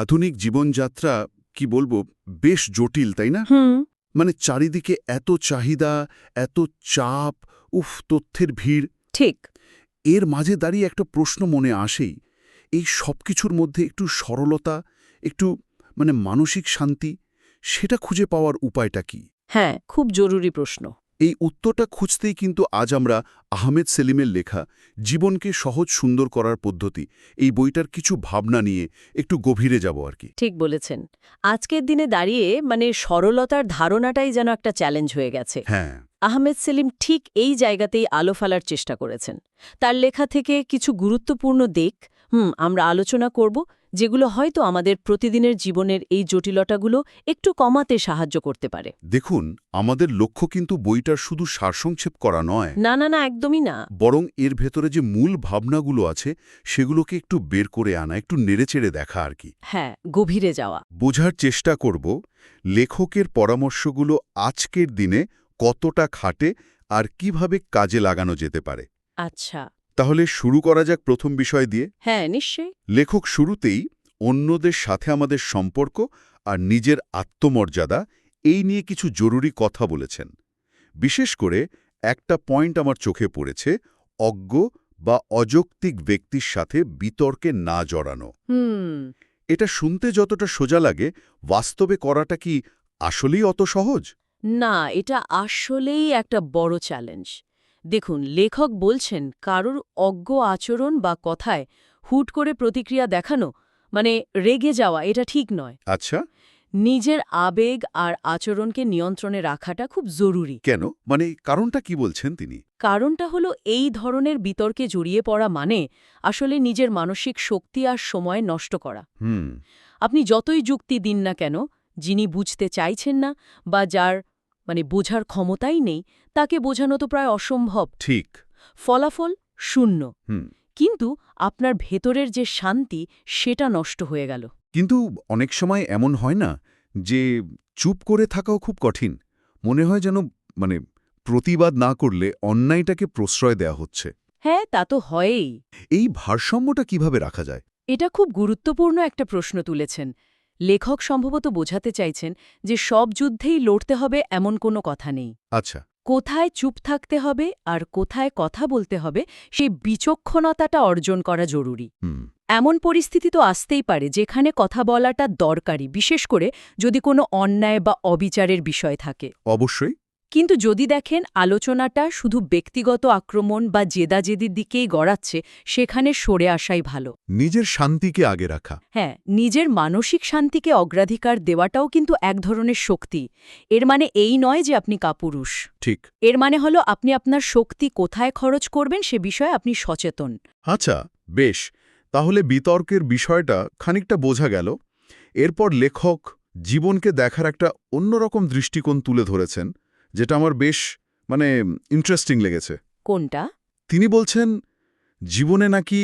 আধুনিক জীবনযাত্রা কি বলব বেশ জটিল তাই না? মানে চারিদিকে এত চাহিদা এত চাপ উফ তথ্যের ভিড়। ঠিক। এর মাঝে দাঁড়িয়ে একটা প্রশ্ন মনে আসেই। এই সব কিছুর মধ্যে একটু সরলতা একটু মানে মানসিক শান্তি সেটা খুঁজে পাওয়ার উপায়টা কি? হ্যাঁ খুব জরুরি প্রশ্ন। এই উত্তরটা খুঁজতেই কিন্তু আজ আমরা আহমেদ সেলিমের লেখা জীবনকে সহজ সুন্দর করার পদ্ধতি এই বইটার কিছু ভাবনা নিয়ে একটু গভীরে যাব আর কি। ঠিক বলেছেন। আজকের দিনে দাঁড়িয়ে মানে সরলতার ধারণাটাই যেন একটা চ্যালেঞ্জ হয়ে গেছে। হ্যাঁ। আহমেদ সেলিম ঠিক এই জায়গাতেই আলো ফেলার চেষ্টা করেছেন। তার লেখা থেকে কিছু গুরুত্বপূর্ণ দিক হুম আমরা আলোচনা করব। যেগুলো হয়তো আমাদের প্রতিদিনের জীবনের এই জটিলতাগুলো একটু কমাতে সাহায্য করতে পারে। দেখুন আমাদের লক্ষ্য কিন্তু বইটার শুধু সারসংক্ষেপ করা নয়। না না না একদমই না। বরং এর ভেতরে যে মূল ভাবনাগুলো আছে সেগুলোকে একটু বের করে আনা একটু নেড়েচেড়ে দেখা আর কি। হ্যাঁ গভীরে যাওয়া। বোঝার চেষ্টা করব লেখকের পরামর্শগুলো আজকের দিনে কতটা খাটে আর কীভাবে কাজে লাগানো যেতে পারে। আচ্ছা। তাহলে শুরু করা যাক প্রথম বিষয় দিয়ে। হ্যাঁ নিশ্চয়ই। লেখক শুরুতেই অন্যদের সাথে আমাদের সম্পর্ক আর নিজের আত্মমর্যাদা এই নিয়ে কিছু জরুরি কথা বলেছেন। বিশেষ করে একটা পয়েন্ট আমার চোখে পড়েছে অজ্ঞ বা অযৌক্তিক ব্যক্তির সাথে বিতর্কে না জড়ানো। হুম। এটা শুনতে যতটা সোজা লাগে বাস্তবে করাটা কি আসলেই অত সহজ? না এটা আসলেই একটা বড় চ্যালেঞ্জ দেখুন লেখক বলছেন কারোর অজ্ঞ আচরণ বা কথায় হুট করে প্রতিক্রিয়া দেখানো মানে রেগে যাওয়া এটা ঠিক নয়। আচ্ছা। নিজের আবেগ আর আচরণকে নিয়ন্ত্রণে রাখাটা খুব জরুরি। কেন? মানে কারণটা কি বলছেন তিনি? কারণটা হলো এই ধরনের বিতর্কে জড়িয়ে পড়া মানে আসলে নিজের মানসিক শক্তি আর সময় নষ্ট করা। হুম। আপনি যতই যুক্তি দিন না কেন যিনি বুঝতে চাইছেন না বা যার মানে বোঝার ক্ষমতাই নেই তাকে বোঝানো তো প্রায় অসম্ভব। ঠিক। ফলাফল শূন্য। কিন্তু আপনার ভেতরের যে শান্তি সেটা নষ্ট হয়ে গেল। কিন্তু অনেক সময় এমন হয় না যে চুপ করে থাকাও খুব কঠিন। মনে হয় যেন মানে প্রতিবাদ না করলে অন্যায়টাকে প্রশ্রয় দেয়া হচ্ছে। হ্যাঁ তা তো হয়েই। এই ভারসাম্যটা কীভাবে রাখা যায়? এটা খুব গুরুত্বপূর্ণ একটা প্রশ্ন তুলেছেন। লেখক সম্ভবত বোঝাতে চাইছেন যে সব যুদ্ধেই লড়তে হবে এমন কোনো কথা নেই। আচ্ছা। কোথায় চুপ থাকতে হবে আর কোথায় কথা বলতে হবে সেই বিচক্ষণতাটা অর্জন করা জরুরি। এমন পরিস্থিতি তো আসতেই পারে যেখানে কথা বলাটা দরকারি বিশেষ করে যদি কোনো অন্যায় বা অবিচারের বিষয় থাকে। অবশ্যই। কিন্তু যদি দেখেন আলোচনাটা শুধু ব্যক্তিগত আক্রমণ বা জেদাজেদির দিকেই গড়াচ্ছে সেখানে সরে আসাই ভালো। নিজের শান্তিকে আগে রাখা। হ্যাঁ নিজের মানসিক শান্তিকে অগ্রাধিকার দেওয়াটাও কিন্তু এক ধরনের শক্তি। এর মানে এই নয় যে আপনি কাপুরুষ। ঠিক। এর মানে হলো আপনি আপনার শক্তি কোথায় খরচ করবেন সে বিষয়ে আপনি সচেতন। আচ্ছা বেশ। তাহলে বিতর্কের বিষয়টা খানিকটা বোঝা গেল। এরপর লেখক জীবনকে দেখার একটা অন্যরকম দৃষ্টিকোণ তুলে ধরেছেন। যেটা আমার বেশ মানে ইন্টারেস্টিং লেগেছে। কোনটা? তিনি বলছেন জীবনে নাকি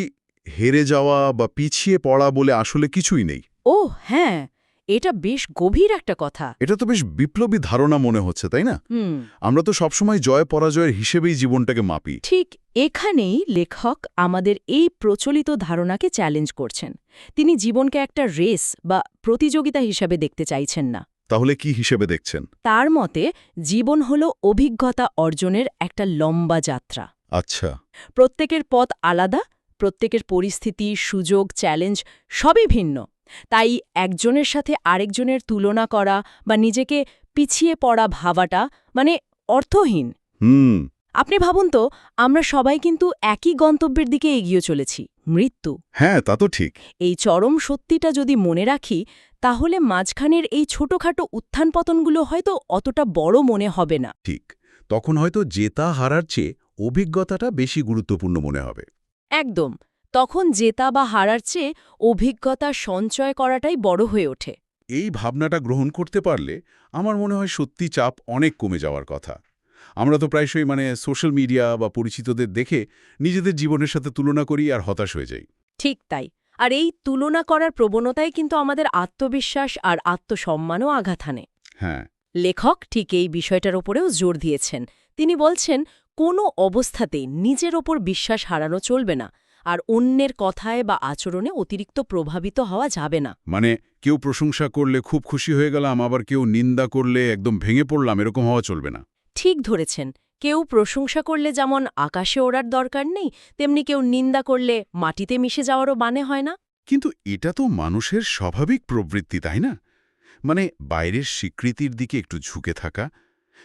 হেরে যাওয়া বা পিছিয়ে পড়া বলে আসলে কিছুই নেই। ও হ্যাঁ এটা বেশ গভীর একটা কথা। এটা তো বেশ বিপ্লবী ধারণা মনে হচ্ছে তাই না? আমরা তো সবসময় জয় পরাজয়ের হিসেবেই জীবনটাকে মাপি। ঠিক এখানেই লেখক আমাদের এই প্রচলিত ধারণাকে চ্যালেঞ্জ করছেন। তিনি জীবনকে একটা রেস বা প্রতিযোগিতা হিসাবে দেখতে চাইছেন না। তাহলে কি হিসেবে দেখছেন? তার মতে জীবন হল অভিজ্ঞতা অর্জনের একটা লম্বা যাত্রা। আচ্ছা। প্রত্যেকের পথ আলাদা প্রত্যেকের পরিস্থিতি সুযোগ চ্যালেঞ্জ সবই ভিন্ন। তাই একজনের সাথে আরেকজনের তুলনা করা বা নিজেকে পিছিয়ে পড়া ভাবাটা মানে অর্থহীন। হুম। আপনি ভাবুন তো আমরা সবাই কিন্তু একই গন্তব্যের দিকে এগিয়ে চলেছি মৃত্যু। হ্যাঁ তা তো ঠিক। এই চরম সত্যিটা যদি মনে রাখি তাহলে মাঝখানের এই ছোটখাটো উত্থান পতনগুলো হয়তো অতটা বড় মনে হবে না। ঠিক। তখন হয়তো জেতা হারার চেয়ে অভিজ্ঞতাটা বেশি গুরুত্বপূর্ণ মনে হবে। একদম। তখন জেতা বা হারার চেয়ে অভিজ্ঞতা সঞ্চয় করাটাই বড় হয়ে ওঠে। এই ভাবনাটা গ্রহণ করতে পারলে আমার মনে হয় সত্যি চাপ অনেক কমে যাওয়ার কথা। আমরা তো প্রায়শই মানে সোশ্যাল মিডিয়া বা পরিচিতদের দেখে নিজেদের জীবনের সাথে তুলনা করি আর হতাশ হয়ে যাই। ঠিক তাই। আর এই তুলনা করার প্রবণতাই কিন্তু আমাদের আত্মবিশ্বাস আর আত্মসম্মানও আঘাত হানে। হ্যাঁ। লেখক ঠিক এই বিষয়টার ওপরেও জোর দিয়েছেন। তিনি বলছেন কোনো অবস্থাতেই নিজের ওপর বিশ্বাস হারানো চলবে না আর অন্যের কথায় বা আচরণে অতিরিক্ত প্রভাবিত হওয়া যাবে না। মানে কেউ প্রশংসা করলে খুব খুশি হয়ে গেলাম আবার কেউ নিন্দা করলে একদম ভেঙে পড়লাম এরকম হওয়া চলবে না। ঠিক ধরেছেন। কেউ প্রশংসা করলে যেমন আকাশে ওড়ার দরকার নেই তেমনি কেউ নিন্দা করলে মাটিতে মিশে যাওয়ারও মানে হয় না। কিন্তু এটা তো মানুষের স্বাভাবিক প্রবৃত্তি তাই না? মানে বাইরের স্বীকৃতির দিকে একটু ঝুঁকে থাকা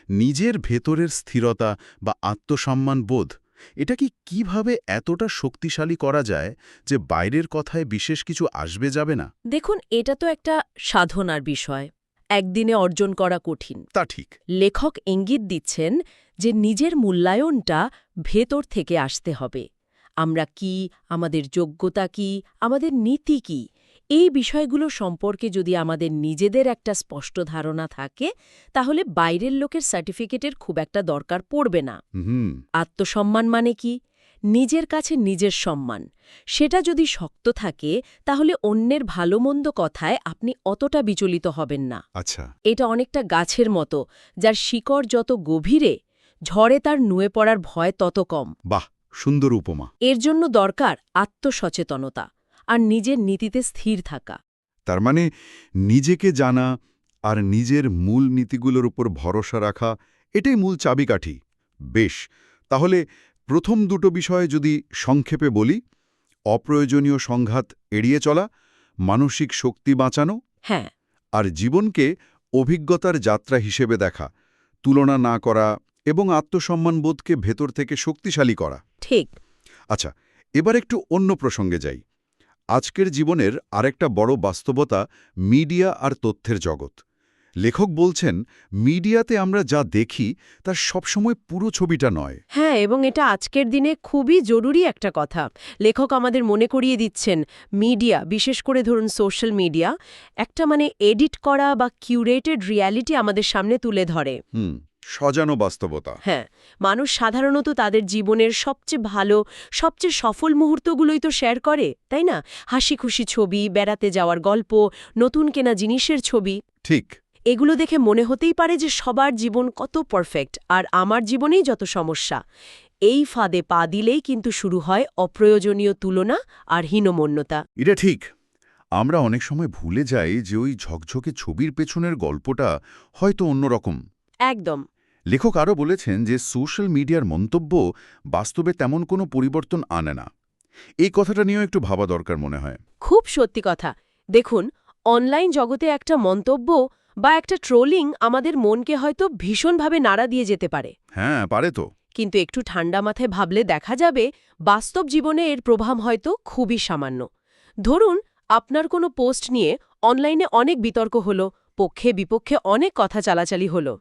নিজের ভেতরের স্থিরতা বা আত্মসম্মান বোধ এটা কি কীভাবে এতটা শক্তিশালী করা যায় যে বাইরের কথায় বিশেষ কিছু আসবে যাবে না? দেখুন এটা তো একটা সাধনার বিষয়। একদিনে অর্জন করা কঠিন। তা ঠিক। লেখক ইঙ্গিত দিচ্ছেন যে নিজের মূল্যায়নটা ভেতর থেকে আসতে হবে। আমরা কি আমাদের যোগ্যতা কি আমাদের নীতি কি এই বিষয়গুলো সম্পর্কে যদি আমাদের নিজেদের একটা স্পষ্ট ধারণা থাকে তাহলে বাইরের লোকের সার্টিফিকেটের খুব একটা দরকার পড়বে না। আত্মসম্মান মানে কি? নিজের কাছে নিজের সম্মান। সেটা যদি শক্ত থাকে তাহলে অন্যের ভালোমন্দ কথায় আপনি অতটা বিচলিত হবেন না। আচ্ছা। এটা অনেকটা গাছের মতো যার শিকড় যত গভীরে ঝড়ে তার নুয়ে পড়ার ভয় তত কম। বাহ সুন্দর উপমা। এর জন্য দরকার আত্মসচেতনতা আর নিজের নীতিতে স্থির থাকা। তার মানে নিজেকে জানা আর নিজের মূল নীতিগুলোর উপর ভরসা রাখা এটাই মূল চাবিকাঠি। বেশ তাহলে প্রথম দুটো বিষয়ে যদি সংক্ষেপে বলি অপ্রয়োজনীয় সংঘাত এড়িয়ে চলা মানসিক শক্তি বাঁচানো হ্যাঁ। আর জীবনকে অভিজ্ঞতার যাত্রা হিসেবে দেখা তুলনা না করা এবং আত্মসম্মানবোধকে ভেতর থেকে শক্তিশালী করা। ঠিক। আচ্ছা এবার একটু অন্য প্রসঙ্গে যাই। আজকের জীবনের আরেকটা বড় বাস্তবতা মিডিয়া আর তথ্যের জগৎ। লেখক বলছেন মিডিয়াতে আমরা যা দেখি তার সবসময় পুরো ছবিটা নয়। হ্যাঁ এবং এটা আজকের দিনে খুবই জরুরি একটা কথা। লেখক আমাদের মনে করিয়ে দিচ্ছেন মিডিয়া বিশেষ করে ধরুন সোশ্যাল মিডিয়া একটা মানে এডিট করা বা কিউরেটেড রিয়ালিটি আমাদের সামনে তুলে ধরে। হুম সজানো বাস্তবতা। হ্যাঁ মানুষ সাধারণত তাদের জীবনের সবচেয়ে ভালো সবচেয়ে সফল মুহূর্তগুলোই তো শেয়ার করে তাই না? হাসি খুশি ছবি বেড়াতে যাওয়ার গল্প নতুন কেনা জিনিসের ছবি। ঠিক। এগুলো দেখে মনে হতেই পারে যে সবার জীবন কত পারফেক্ট আর আমার জীবনেই যত সমস্যা। এই ফাঁদে পা দিলেই কিন্তু শুরু হয় অপ্রয়োজনীয় তুলনা আর হীনমন্যতা। এটা ঠিক। আমরা অনেক সময় ভুলে যাই যে ওই ঝকঝকে ছবির পেছনের গল্পটা হয়তো অন্যরকম। একদম। লেখক আরও বলেছেন যে সোশ্যাল মিডিয়ার মন্তব্য বাস্তবে তেমন কোনো পরিবর্তন আনে না। এই কথাটা নিয়েও একটু ভাবা দরকার মনে হয়। খুব সত্যি কথা। দেখুন অনলাইন জগতে একটা মন্তব্য বা একটা ট্রোলিং আমাদের মনকে হয়তো ভীষণভাবে নাড়া দিয়ে যেতে পারে। হ্যাঁ পারে তো। কিন্তু একটু ঠান্ডা মাথায় ভাবলে দেখা যাবে বাস্তব জীবনে এর প্রভাব হয়তো খুবই সামান্য। ধরুন আপনার কোনো পোস্ট নিয়ে অনলাইনে অনেক বিতর্ক হলো পক্ষে বিপক্ষে অনেক কথা চালাচালি হলো।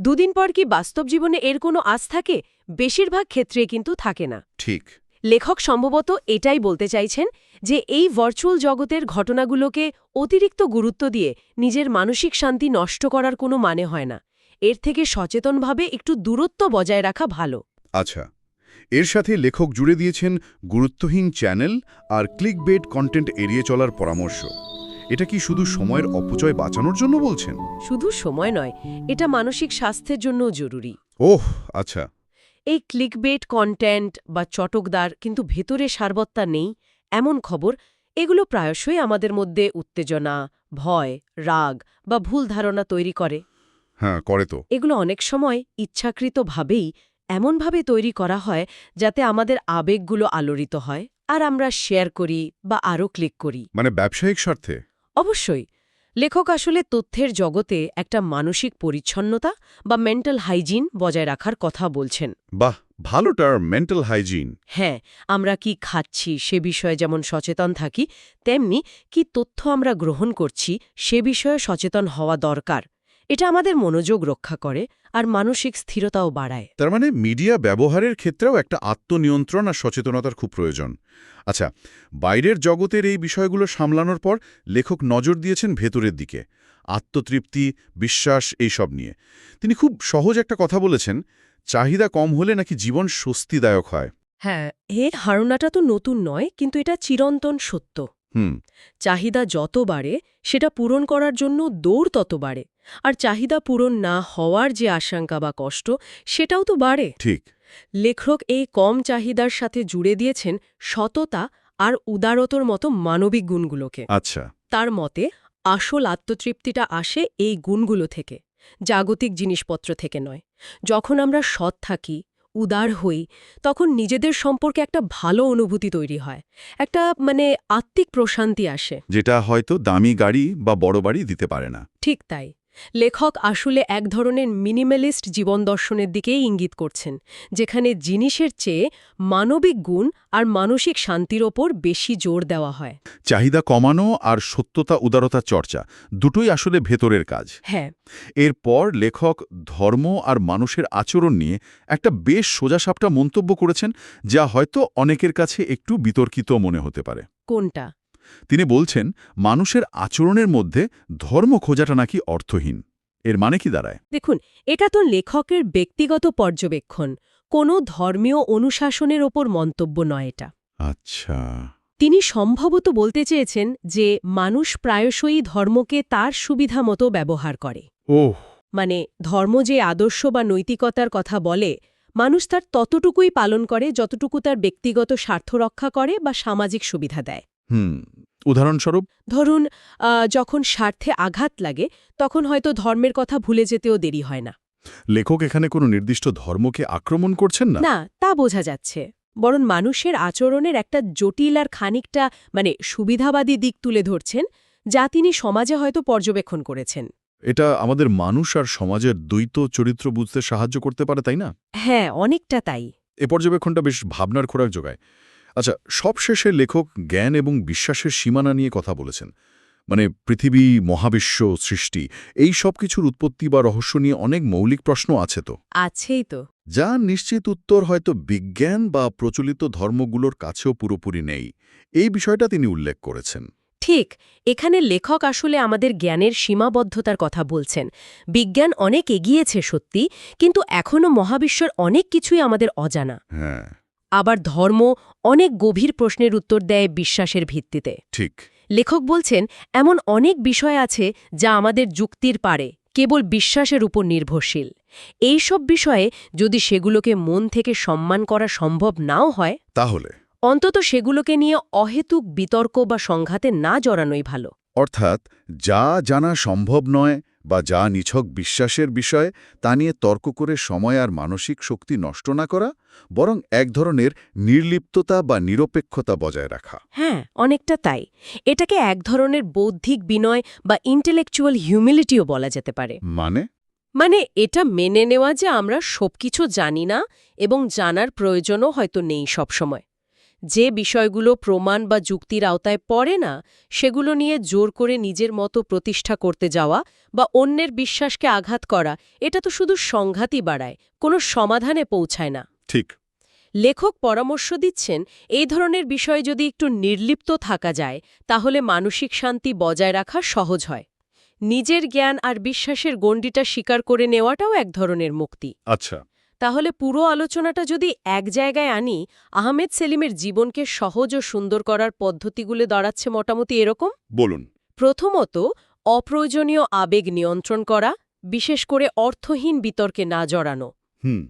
দুদিন পর কি বাস্তব জীবনে এর কোনো আজ থাকে? বেশিরভাগ ক্ষেত্রে কিন্তু থাকে না। ঠিক। লেখক সম্ভবত এটাই বলতে চাইছেন যে এই ভার্চুয়াল জগতের ঘটনাগুলোকে অতিরিক্ত গুরুত্ব দিয়ে নিজের মানসিক শান্তি নষ্ট করার কোনো মানে হয় না। এর থেকে সচেতনভাবে একটু দূরত্ব বজায় রাখা ভালো। আচ্ছা এর সাথে লেখক জুড়ে দিয়েছেন গুরুত্বহীন চ্যানেল আর ক্লিকবেট কন্টেন্ট এড়িয়ে চলার পরামর্শ। এটা কি শুধু সময়ের অপচয় বাঁচানোর জন্য বলছেন? শুধু সময় নয় এটা মানসিক স্বাস্থ্যের জন্যও জরুরি। ওহ আচ্ছা। এই ক্লিকবেট কন্টেন্ট বা চটকদার কিন্তু ভেতরে সারবত্তা নেই এমন খবর এগুলো প্রায়শই আমাদের মধ্যে উত্তেজনা ভয় রাগ বা ভুল ধারণা তৈরি করে। হ্যাঁ করে তো। এগুলো অনেক সময় ইচ্ছাকৃতভাবেই এমনভাবে তৈরি করা হয় যাতে আমাদের আবেগগুলো আলোড়িত হয় আর আমরা শেয়ার করি বা আরও ক্লিক করি। মানে ব্যবসায়িক স্বার্থে? অবশ্যই। লেখক আসলে তথ্যের জগতে একটা মানসিক পরিচ্ছন্নতা বা মেন্টাল হাইজিন বজায় রাখার কথা বলছেন। বাহ ভালো টার্ম মেন্টাল হাইজিন হ্যাঁ আমরা কি খাচ্ছি সে বিষয়ে যেমন সচেতন থাকি তেমনি কি তথ্য আমরা গ্রহণ করছি সে বিষয়ে সচেতন হওয়া দরকার। এটা আমাদের মনোযোগ রক্ষা করে আর মানসিক স্থিরতাও বাড়ায়। তার মানে মিডিয়া ব্যবহারের ক্ষেত্রেও একটা আত্মনিয়ন্ত্রণ আর সচেতনতার খুব প্রয়োজন। আচ্ছা বাইরের জগতের এই বিষয়গুলো সামলানোর পর লেখক নজর দিয়েছেন ভেতরের দিকে। আত্মতৃপ্তি বিশ্বাস এইসব নিয়ে। তিনি খুব সহজ একটা কথা বলেছেন চাহিদা কম হলে নাকি জীবন স্বস্তিদায়ক হয়। হ্যাঁ এর ধারণাটা তো নতুন নয় কিন্তু এটা চিরন্তন সত্য। হুম। চাহিদা যত বাড়ে সেটা পূরণ করার জন্য দৌড় তত বাড়ে। আর চাহিদা পূরণ না হওয়ার যে আশঙ্কা বা কষ্ট সেটাও তো বাড়ে। ঠিক। লেখক এই কম চাহিদার সাথে জুড়ে দিয়েছেন সততা আর উদারতর মতো মানবিক গুণগুলোকে। আচ্ছা। তার মতে আসল আত্মতৃপ্তিটা আসে এই গুণগুলো থেকে জাগতিক জিনিসপত্র থেকে নয়। যখন আমরা সৎ থাকি উদার হই তখন নিজেদের সম্পর্কে একটা ভালো অনুভূতি তৈরি হয়। একটা মানে আত্মিক প্রশান্তি আসে। যেটা হয়তো দামি গাড়ি বা বড় বাড়ি দিতে পারে না। ঠিক তাই। লেখক আসলে এক ধরনের মিনিমালিস্ট জীবন দর্শনের দিকেই ইঙ্গিত করছেন যেখানে জিনিসের চেয়ে মানবিক গুণ আর মানসিক শান্তির ওপর বেশি জোর দেওয়া হয়। চাহিদা কমানো আর সত্যতা উদারতা চর্চা দুটোই আসলে ভেতরের কাজ। হ্যাঁ। এরপর লেখক ধর্ম আর মানুষের আচরণ নিয়ে একটা বেশ সোজাসাপটা মন্তব্য করেছেন যা হয়তো অনেকের কাছে একটু বিতর্কিত মনে হতে পারে। কোনটা? তিনি বলছেন মানুষের আচরণের মধ্যে ধর্ম খোঁজাটা নাকি অর্থহীন। এর মানে কি দাঁড়ায়? দেখুন এটা তো লেখকের ব্যক্তিগত পর্যবেক্ষণ। কোনো ধর্মীয় অনুশাসনের ওপর মন্তব্য নয় এটা। আচ্ছা। তিনি সম্ভবত বলতে চেয়েছেন যে মানুষ প্রায়শই ধর্মকে তার সুবিধা মতো ব্যবহার করে। ওহ। মানে ধর্ম যে আদর্শ বা নৈতিকতার কথা বলে মানুষ তার ততটুকুই পালন করে যতটুকু তার ব্যক্তিগত স্বার্থ রক্ষা করে বা সামাজিক সুবিধা দেয়। হুম উদাহরণস্বরূপ? ধরুন যখন স্বার্থে আঘাত লাগে তখন হয়তো ধর্মের কথা ভুলে যেতেও দেরি হয় না। লেখক এখানে কোনো নির্দিষ্ট ধর্মকে আক্রমণ করছেন না? না তা বোঝা যাচ্ছে। বরং মানুষের আচরণের একটা জটিল আর খানিকটা মানে সুবিধাবাদী দিক তুলে ধরছেন যা তিনি সমাজে হয়তো পর্যবেক্ষণ করেছেন। এটা আমাদের মানুষ আর সমাজের দ্বৈত চরিত্র বুঝতে সাহায্য করতে পারে তাই না? হ্যাঁ অনেকটা তাই। এ পর্যবেক্ষণটা বেশ ভাবনার খোরাক যোগায়। আচ্ছা সবশেষে লেখক জ্ঞান এবং বিশ্বাসের সীমানা নিয়ে কথা বলেছেন। মানে পৃথিবী মহাবিশ্ব সৃষ্টি এই সব কিছুর উৎপত্তি বা রহস্য নিয়ে অনেক মৌলিক প্রশ্ন আছে তো। আছেই তো। যা নিশ্চিত উত্তর হয়তো বিজ্ঞান বা প্রচলিত ধর্মগুলোর কাছেও পুরোপুরি নেই। এই বিষয়টা তিনি উল্লেখ করেছেন। ঠিক এখানে লেখক আসলে আমাদের জ্ঞানের সীমাবদ্ধতার কথা বলছেন। বিজ্ঞান অনেক এগিয়েছে সত্যি কিন্তু এখনও মহাবিশ্বের অনেক কিছুই আমাদের অজানা। হ্যাঁ। আবার ধর্ম অনেক গভীর প্রশ্নের উত্তর দেয় বিশ্বাসের ভিত্তিতে। ঠিক। লেখক বলছেন এমন অনেক বিষয় আছে যা আমাদের যুক্তির পারে কেবল বিশ্বাসের উপর নির্ভরশীল। এই সব বিষয়ে যদি সেগুলোকে মন থেকে সম্মান করা সম্ভব নাও হয় তাহলে? অন্তত সেগুলোকে নিয়ে অহেতুক বিতর্ক বা সংঘাতে না জড়ানোই ভালো। অর্থাৎ যা জানা সম্ভব নয় বা যা নিছক বিশ্বাসের বিষয় তা নিয়ে তর্ক করে সময় আর মানসিক শক্তি নষ্ট না করা বরং এক ধরনের নির্লিপ্ততা বা নিরপেক্ষতা বজায় রাখা। হ্যাঁ অনেকটা তাই। এটাকে এক ধরনের বৌদ্ধিক বিনয় বা ইন্টেলেকচুয়াল হিউমিলিটিও বলা যেতে পারে। মানে? মানে এটা মেনে নেওয়া যে আমরা সবকিছু জানি না এবং জানার প্রয়োজনও হয়তো নেই সবসময়। যে বিষয়গুলো প্রমাণ বা যুক্তির আওতায় পড়ে না সেগুলো নিয়ে জোর করে নিজের মতো প্রতিষ্ঠা করতে যাওয়া বা অন্যের বিশ্বাসকে আঘাত করা এটা তো শুধু সংঘাতই বাড়ায় কোনো সমাধানে পৌঁছায় না। ঠিক। লেখক পরামর্শ দিচ্ছেন এই ধরনের বিষয়ে যদি একটু নির্লিপ্ত থাকা যায় তাহলে মানসিক শান্তি বজায় রাখা সহজ হয়। নিজের জ্ঞান আর বিশ্বাসের গণ্ডিটা স্বীকার করে নেওয়াটাও এক ধরনের মুক্তি। আচ্ছা। তাহলে পুরো আলোচনাটা যদি এক জায়গায় আনি আহমেদ সেলিমের জীবনকে সহজ ও সুন্দর করার পদ্ধতিগুলো দাঁড়াচ্ছে মোটামুটি এরকম? বলুন। প্রথমত অপ্রয়োজনীয় আবেগ নিয়ন্ত্রণ করা বিশেষ করে অর্থহীন বিতর্কে না জড়ানো। হুম।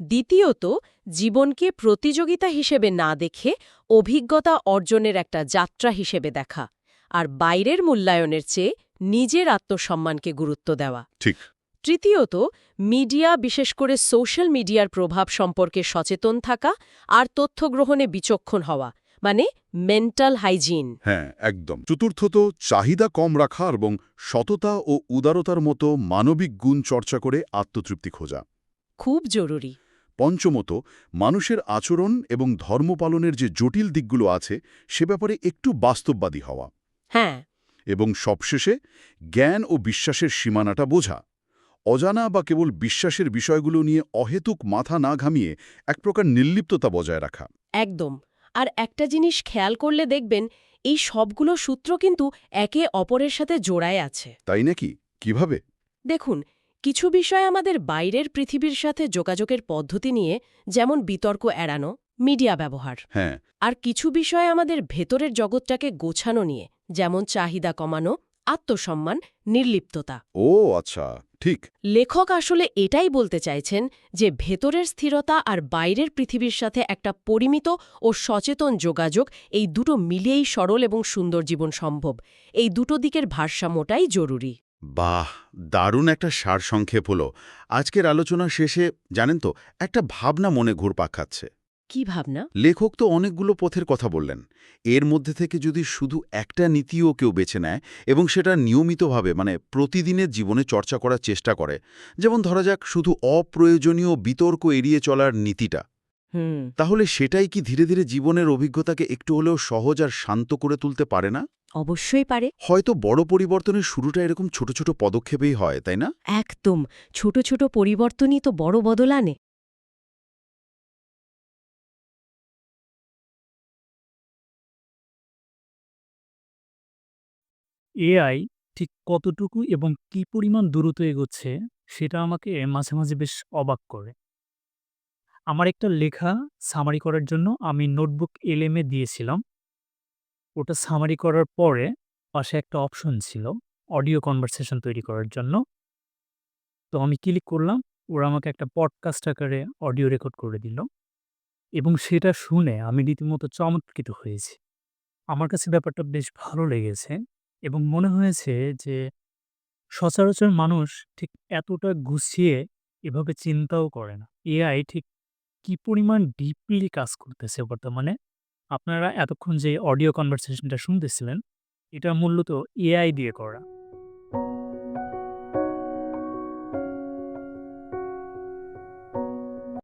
দ্বিতীয়ত জীবনকে প্রতিযোগিতা হিসেবে না দেখে অভিজ্ঞতা অর্জনের একটা যাত্রা হিসেবে দেখা আর বাইরের মূল্যায়নের চেয়ে নিজের আত্মসম্মানকে গুরুত্ব দেওয়া। ঠিক। তৃতীয়ত মিডিয়া বিশেষ করে সোশ্যাল মিডিয়ার প্রভাব সম্পর্কে সচেতন থাকা আর তথ্য গ্রহণে বিচক্ষণ হওয়া মানে মেন্টাল হাইজিন। হ্যাঁ একদম। চতুর্থত চাহিদা কম রাখা এবং সততা ও উদারতার মতো মানবিক গুণ চর্চা করে আত্মতৃপ্তি খোঁজা। খুব জরুরি। পঞ্চমত মানুষের আচরণ এবং ধর্ম পালনের যে জটিল দিকগুলো আছে সে ব্যাপারে একটু বাস্তববাদী হওয়া। হ্যাঁ। এবং সবশেষে জ্ঞান ও বিশ্বাসের সীমানাটা বোঝা। অজানা বা কেবল বিশ্বাসের বিষয়গুলো নিয়ে অহেতুক মাথা না ঘামিয়ে এক প্রকার নির্লিপ্ততা বজায় রাখা। একদম। আর একটা জিনিস খেয়াল করলে দেখবেন এই সবগুলো সূত্র কিন্তু একে অপরের সাথে জোড়ায় আছে। তাই নাকি? কীভাবে? দেখুন কিছু বিষয় আমাদের বাইরের পৃথিবীর সাথে যোগাযোগের পদ্ধতি নিয়ে যেমন বিতর্ক এড়ানো মিডিয়া ব্যবহার। হ্যাঁ। আর কিছু বিষয় আমাদের ভেতরের জগৎটাকে গোছানো নিয়ে যেমন চাহিদা কমানো আত্মসম্মান নির্লিপ্ততা। ও আচ্ছা ঠিক। লেখক আসলে এটাই বলতে চাইছেন যে ভেতরের স্থিরতা আর বাইরের পৃথিবীর সাথে একটা পরিমিত ও সচেতন যোগাযোগ এই দুটো মিলিয়েই সরল এবং সুন্দর জীবন সম্ভব। এই দুটো দিকের ভারসাম্যটাই জরুরি। বাহ দারুণ একটা সারসংক্ষেপ হলো। আজকের আলোচনা শেষে জানেন তো একটা ভাবনা মনে ঘুরপাক খাচ্ছে। কি ভাবনা? লেখক তো অনেকগুলো পথের কথা বললেন। এর মধ্যে থেকে যদি শুধু একটা নীতিও কেউ বেছে নেয় এবং সেটা নিয়মিতভাবে মানে প্রতিদিনের জীবনে চর্চা করার চেষ্টা করে যেমন ধরা যাক শুধু অপ্রয়োজনীয় বিতর্ক এড়িয়ে চলার নীতিটা। হুম। তাহলে সেটাই কি ধীরে ধীরে জীবনের অভিজ্ঞতাকে একটু হলেও সহজ আর শান্ত করে তুলতে পারে না? অবশ্যই পারে। হয়তো বড় পরিবর্তনের শুরুটা এরকম ছোট ছোট পদক্ষেপেই হয় তাই না? একদম। ছোট ছোট পরিবর্তনই তো বড় বদল আনে। এআই ঠিক কতটুকু এবং কি পরিমাণ দ্রুত এগোচ্ছে সেটা আমাকে মাঝে মাঝে বেশ অবাক করে। আমার একটা লেখা সামারি করার জন্য আমি নোটবুক এলএমে দিয়েছিলাম। ওটা সামারি করার পরে পাশে একটা অপশন ছিল, অডিও কনভারসেশন তৈরি করার জন্য। তো আমি ক্লিক করলাম, ওরা আমাকে একটা পডকাস্ট আকারে অডিও রেকর্ড করে দিল এবং সেটা শুনে আমি রীতিমতো চমৎকৃত হয়েছি। আমার কাছে ব্যাপারটা বেশ ভালো লেগেছে। এবং মনে হয়েছে যে, সচরাচর মানুষ ঠিক এতটা গুছিয়ে এভাবে চিন্তাও করে না। এআই ঠিক কি পরিমাণ ডিপলি কাজ করতেছে বর্তমানে? আপনারা এতক্ষণ যে অডিও কনভারসেশনটা শুনতেছিলেন, এটা মূলত এআই দিয়ে করা।